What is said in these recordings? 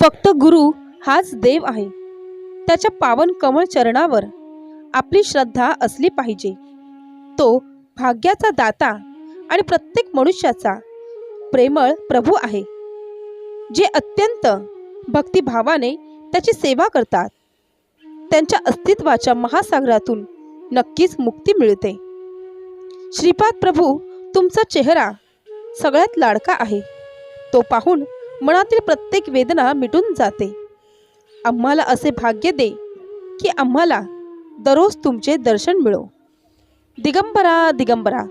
फक्त गुरु हाच देव आहे. त्याच्या पावन कमळ चरणावर आपली श्रद्धा असली पाहिजे. तो भाग्याचा दाता आणि प्रत्येक मनुष्याचा प्रेमळ प्रभू आहे. जे अत्यंत भक्तिभावाने त्याची सेवा करतात. त्यांच्या अस्तित्वाच्या महासागरातून नक्कीच मुक्ती मिळते. श्रीपाद प्रभू तुमचा चेहरा सगळ्यात लाडका आहे. तो पाहून मनातील प्रत्येक वेदना मिटून जाते. आम्हाला असे भाग्य दे की आम्हाला दररोज तुमचे दर्शन मिळो. दिगंबरा दिगंबरा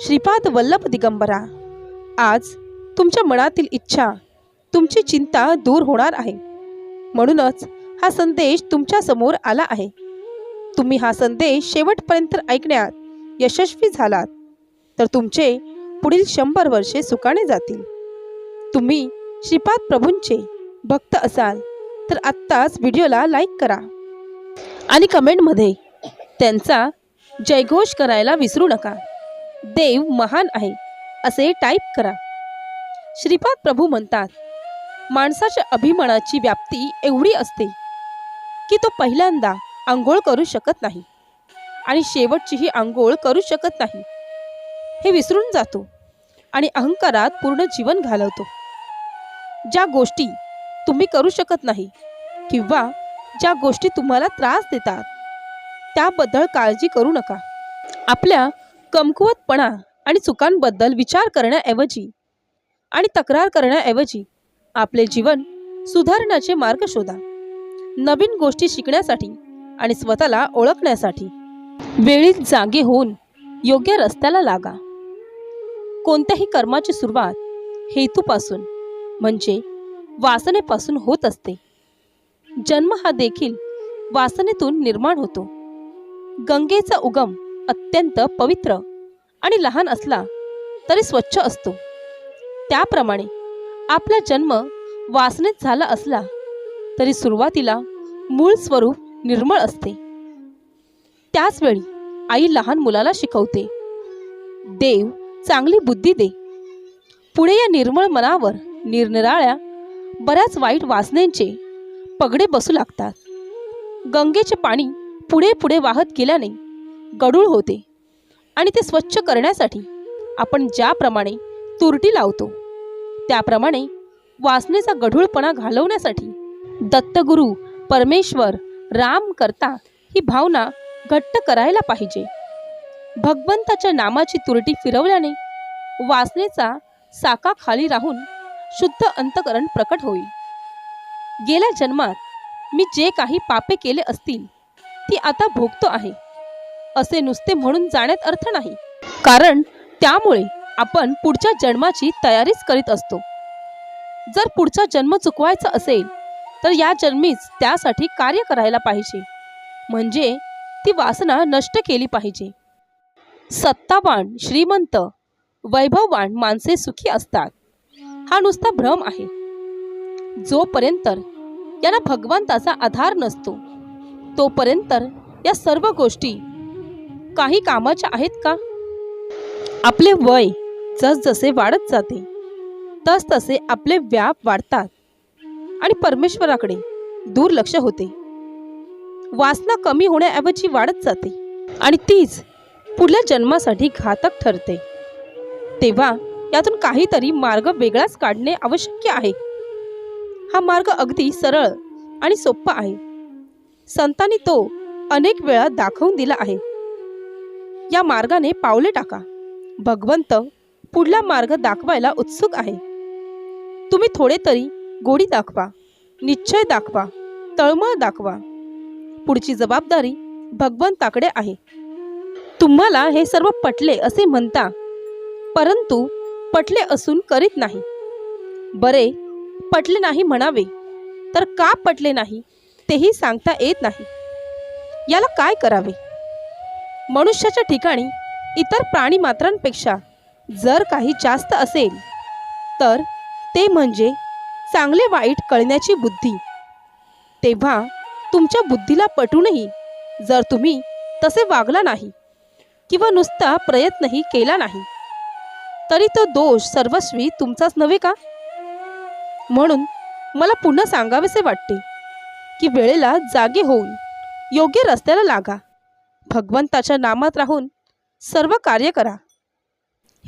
श्रीपाद वल्लभ दिगंबरा आज तुमच्या मनातील इच्छा तुमची चिंता दूर होणार आहे. म्हणूनच हा संदेश तुमच्यासमोर आला आहे. तुम्ही हा संदेश शेवटपर्यंत ऐकण्यात यशस्वी झालात तर तुमचे पुढील शंभर वर्षे सुखाने जातील. तुम्ही श्रीपाद प्रभूंचे भक्त असाल तर आत्ताच व्हिडिओला लाईक करा. आणि कमेंटमध्ये त्यांचा जयघोष करायला विसरू नका. देव महान आहे असे टाईप करा. श्रीपाद प्रभू म्हणतात माणसाच्या अभिमानाची व्याप्ती एवढी असते की तो पहिल्यांदा आंघोळ करू शकत नाही. आणि शेवटचीही आंघोळ करू शकत नाही. हे विसरून जातो आणि अहंकारात पूर्ण जीवन घालवतो. ज्या गोष्टी तुम्ही करू शकत नाही किंवा ज्या गोष्टी तुम्हाला त्रास देतात त्याबद्दल काळजी करू नका. आपल्या कमकुवतपणा आणि चुकांबद्दल विचार करण्याऐवजी आणि तक्रार करण्याऐवजी आपले जीवन सुधारण्याचे मार्ग शोधा. नवीन गोष्टी शिकण्यासाठी आणि स्वतःला ओळखण्यासाठी वेळीत जागे होऊन योग्य रस्त्याला लागा. कोणत्याही कर्माची सुरुवात हेतूपासून म्हणजे वासनेपासून होत असते. जन्म हा देखील वासनेतून निर्माण होतो. गंगेचा उगम अत्यंत पवित्र आणि लहान असला तरी स्वच्छ असतो. त्याप्रमाणे आपला जन्म वासनेत झाला असला तरी सुरुवातीला मूळ स्वरूप निर्मळ असते. त्याचवेळी आई लहान मुलाला शिकवते देव चांगली बुद्धी दे. पुढे या निर्मळ मनावर निरनिराळ्या बऱ्याच वाईट वासनेंचे पगडे बसू लागतात. गंगेचे पाणी पुढे पुढे वाहत गेल्याने गडूळ होते आणि ते स्वच्छ करण्यासाठी आपण ज्याप्रमाणे तुरटी लावतो त्याप्रमाणे वासनेचा गढूळपणा घालवण्यासाठी दत्तगुरू परमेश्वर राम करता ही भावना घट्ट करायला पाहिजे. भगवंताच्या नामाची तुरटी फिरवल्याने वासनेचा साका खाली राहून शुद्ध अंतकरण प्रकट होईल. गेल्या जन्मात मी जे काही पापे केले असतील ती आता भोगतो आहे. असे नुसते म्हणून जाण्यात अर्थ नाही. कारण त्यामुळे आपण पुढच्या जन्माची तयारीच करीत असतो. जर पुढचा जन्म चुकवायचा असेल तर या जन्मीच त्यासाठी कार्य करायला पाहिजे. म्हणजे ती वासना नष्ट केली पाहिजे. सत्तावान श्रीमंत वैभववान माणसे सुखी असतात. हा नुसता भ्रम आहे. जोपर्यंत यांना भगवंताचा आधार नसतो तोपर्यंत या सर्व गोष्टी काही कामाच्या आहेत का? आपले वय जसजसे वाढत जाते तसतसे आपले व्याप वाढतात आणि परमेश्वराकडे दुर्लक्ष होते. वासना कमी होण्याऐवजी वाढत जाते आणि तीच पुढल्या जन्मासाठी घातक ठरते. तेव्हा यातून काहीतरी मार्ग वेगळाच काढणे आवश्यक आहे. हा मार्ग अगदी सरळ आणि सोपा आहे. संतांनी तो अनेक वेळा दाखवून दिला आहे. या मार्गाने पावले टाका. भगवंत पुढला मार्ग दाखवायला उत्सुक आहे. तुम्ही थोडे तरी गोडी दाखवा निश्चय दाखवा तळमळ दाखवा. पुढची जबाबदारी भगवंताकडे आहे. तुम्हाला हे सर्व पटले असे म्हणता परंतु पटले असून करीत नाही. बरे पटले नाही म्हणावे तर का पटले नाही तेही सांगता येत नाही. याला काय करावे? मनुष्याच्या ठिकाणी इतर प्राणी मात्रांपेक्षा जर काही जास्त असेल तर ते म्हणजे चांगले वाईट कळण्याची बुद्धी. तेव्हा तुमच्या बुद्धीला पटूनही जर तुम्ही तसे वागला नाही किंवा नुसता प्रयत्नही केला नाही तरी तो दोष सर्वस्वी तुमचाच नव्हे का? म्हणून मला पुन्हा सांगावेसे वाटते की वेळेला जागे होऊन योग्य रस्त्याला लागा. भगवंताच्या नामात राहून सर्व कार्य करा.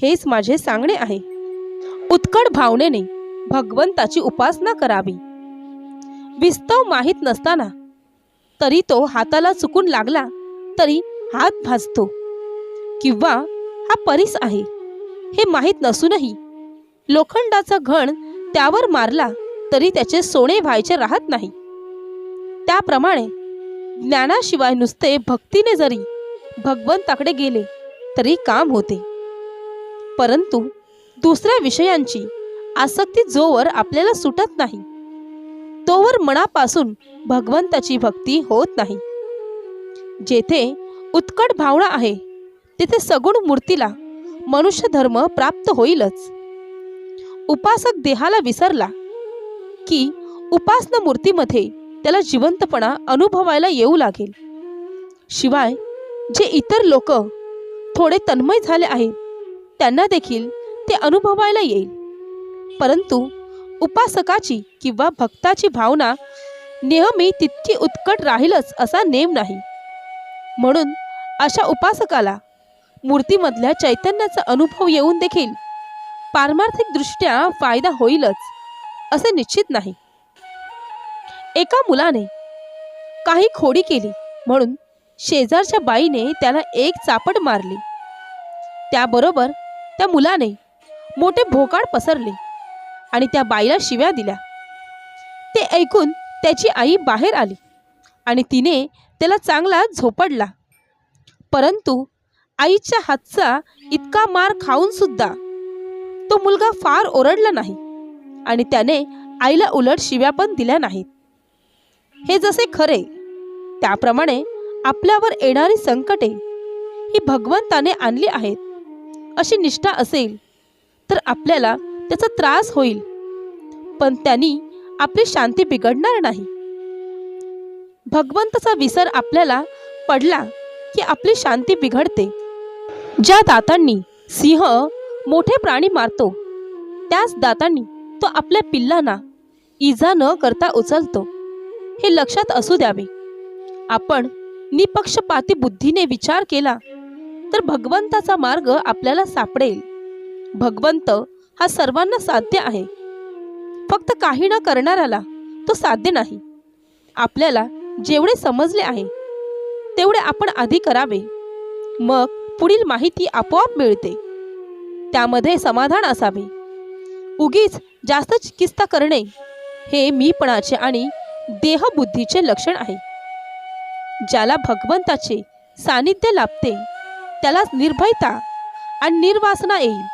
हेच माझे सांगणे आहे. उत्कट भावनेने भगवंताची उपासना करावी. विस्तव माहीत नसताना तरी तो हाताला चुकून लागला तरी हात भाजतो किंवा हा परीस आहे. हे माहीत नसूनही लोखंडाचा घण त्यावर मारला तरी त्याचे सोने व्हायचे राहत नाही. त्याप्रमाणे ज्ञानाशिवाय नुसते भक्तीने जरी भगवंताकडे गेले तरी काम होते. परंतु दुसऱ्या विषयांची आसक्ती जोवर आपल्याला सुटत नाही. तोवर मनापासून भगवंताची भक्ती होत नाही. जेथे उत्कट भावना आहे तिथे सगुण मूर्तीला मनुष्य धर्म प्राप्त होईलच. उपासक देहाला विसरला की उपासना मूर्तीमध्ये त्याला जिवंतपणा अनुभवायला येऊ लागेल. शिवाय जे इतर लोक थोडे तन्मय झाले आहेत त्यांना देखील ते अनुभवायला येईल. परंतु उपासकाची किंवा भक्ताची भावना नेहमी तितकी उत्कट राहीलच असा नेम नाही. म्हणून अशा उपासकाला मूर्तीमधल्या चैतन्याचा अनुभव येऊन देखील पारमार्थिकदृष्ट्या फायदा होईलच असे निश्चित नाही. एका मुलाने काही खोडी केली म्हणून शेजारच्या बाईने त्याला एक चापट मारली. त्याबरोबर त्या मुलाने मोठे भोकाड पसरले आणि त्या बाईला शिव्या दिल्या. ते ऐकून त्याची आई बाहेर आली आणि तिने त्याला चांगला झोपडला. परंतु आईच्या हातचा इतका मार खाऊन सुद्धा तो मुलगा फार ओरडला नाही आणि त्याने आईला उलट शिव्या पण दिल्या नाहीत. हे जसे खरे त्याप्रमाणे आपल्यावर येणारी संकटे ही भगवंताने आणली आहेत. अशी निष्ठा असेल तर आपल्याला त्याचा त्रास होईल. पण त्यांनी आपली शांती बिघडणार नाही. भगवंताचा विसर आपल्याला पडला की आपली शांती बिघडते. ज्या दातांनी सिंह मोठे प्राणी मारतो त्याच दातांनी तो आपल्या पिल्लांना इजा न करता उचलतो. हे लक्षात असू द्यावे. आपण निपक्षपाती बुद्धीने विचार केला तर भगवंताचा मार्ग आपल्याला सापडेल. भगवंत हा सर्वांना साध्य आहे. फक्त काही न करणाऱ्याला तो साध्य नाही. आपल्याला जेवढे समजले आहे तेवढे आपण आधी करावे. मग पुढील माहिती आपोआप मिळते. त्यामध्ये समाधान असावे. उगीच जास्त चिकित्सा करणे हे मीपणाचे आणि देहबुद्धीचे लक्षण आहे. ज्याला भगवंताचे सानिध्य लाभते त्याला निर्भयता आणि निर्वासना येईल.